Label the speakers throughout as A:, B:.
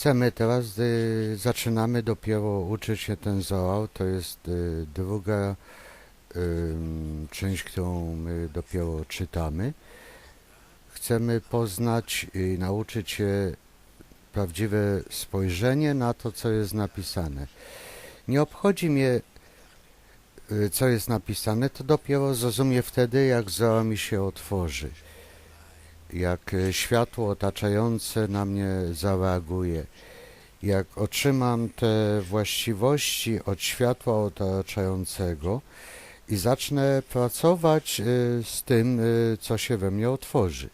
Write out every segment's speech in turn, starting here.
A: chcemy teraz, y, zaczynamy dopiero uczyć się ten zoał, to jest y, druga ym, część, którą my dopiero czytamy. Chcemy poznać i nauczyć się prawdziwe spojrzenie na to, co jest napisane. Nie obchodzi mnie, y, co jest napisane, to dopiero zrozumie wtedy, jak zoa mi się otworzy jak e, światło otaczające na mnie zareaguje, jak otrzymam te właściwości od światła otaczającego i zacznę pracować e, z tym, e, co się we mnie otworzy.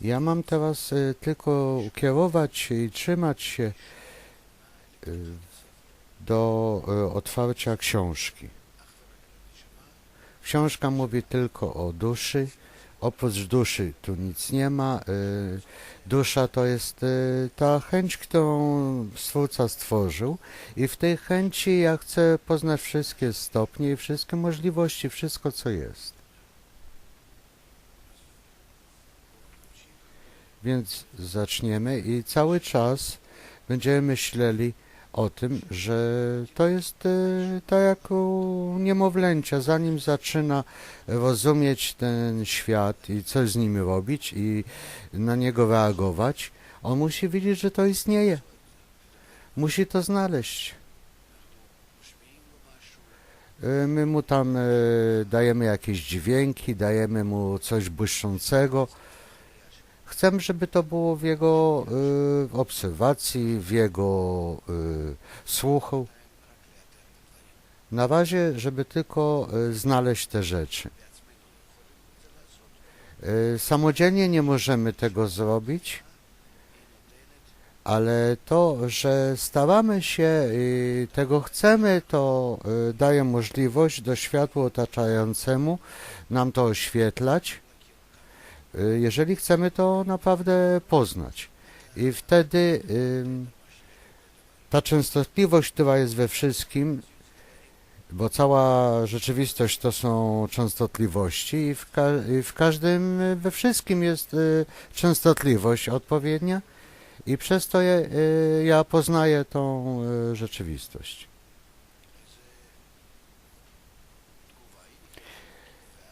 A: Ja mam teraz tylko ukierować się i trzymać się do otwarcia książki. Książka mówi tylko o duszy. Oprócz duszy tu nic nie ma. Y, Dusza to jest y, ta chęć, którą Stwórca stworzył i w tej chęci ja chcę poznać wszystkie stopnie i wszystkie możliwości, wszystko co jest. Więc zaczniemy i cały czas będziemy myśleli o tym, że to jest tak jak u niemowlęcia, zanim zaczyna rozumieć ten świat i coś z nim robić i na niego reagować, on musi wiedzieć, że to istnieje. Musi to znaleźć. E, My mu tam e, dajemy jakieś dźwięki, dajemy mu coś błyszczącego. Chcemy, żeby to było w jego y, obserwacji, w jego y, słuchu. Na razie, żeby tylko y, znaleźć te rzeczy. Y, samodzielnie nie możemy tego zrobić, ale to, że staramy się i tego chcemy, to y, daje możliwość do światła otaczającemu nam to oświetlać Y, jeżeli chcemy to naprawdę poznać. I wtedy ta częstotliwość, która jest we wszystkim, bo cała rzeczywistość to są częstotliwości i w, ka i w każdym, y, we wszystkim jest y, częstotliwość odpowiednia i przez to je, y, ja poznaję tą y, rzeczywistość.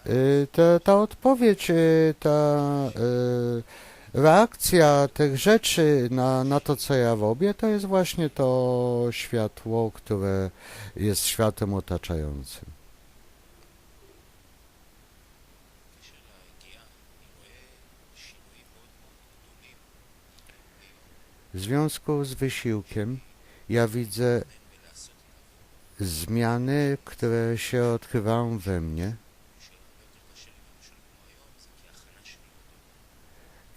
A: Y, ta, ta odpowiedź, y, ta y, reakcja tych rzeczy na, na to, co ja robię, to jest właśnie to światło, które jest światem otaczającym. W związku z wysiłkiem ja widzę zmiany, które się odkrywają we mnie.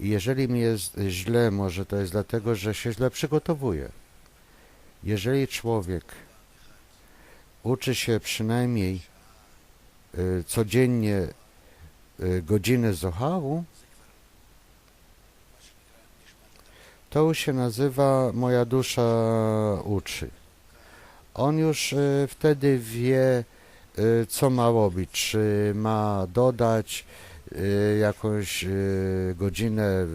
A: Jeżeli mi jest źle, może to jest dlatego, że się źle przygotowuję. Jeżeli człowiek uczy się przynajmniej y, codziennie y, godziny Zoharu, to już się nazywa moja dusza uczy. On już y, wtedy wie, co ma robić, czy ma dodać jakąś y, godzinę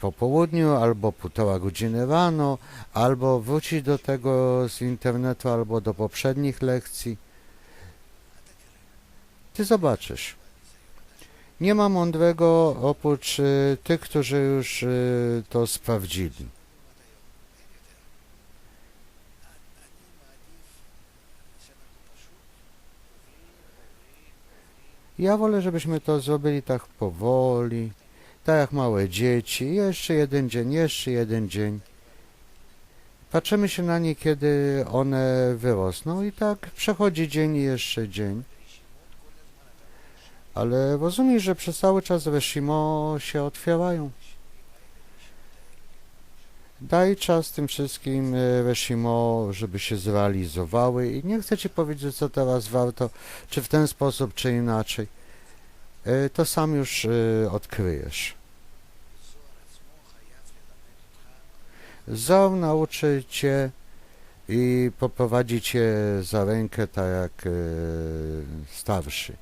A: po południu, albo półtora godziny rano, albo wrócić do tego z internetu, albo do poprzednich lekcji. Ty zobaczysz. Nie ma mądrego oprócz y, tych, którzy już y, to sprawdzili. Ja wolę, żebyśmy to zrobili tak powoli, tak jak małe dzieci. Jeszcze jeden dzień, jeszcze jeden dzień. Patrzymy się na nie, kiedy one wyrosną i tak przechodzi dzień i jeszcze dzień. Ale rozumiesz, że przez cały czas Reshimo się otwierają. Daj czas tym wszystkim e, Reshimo, żeby się zrealizowały i nie chcę Ci powiedzieć, co teraz warto, czy w ten sposób, czy inaczej. E, to sam już e, odkryjesz. Zor nauczy Cię i poprowadzi Cię za rękę, tak jak starszy.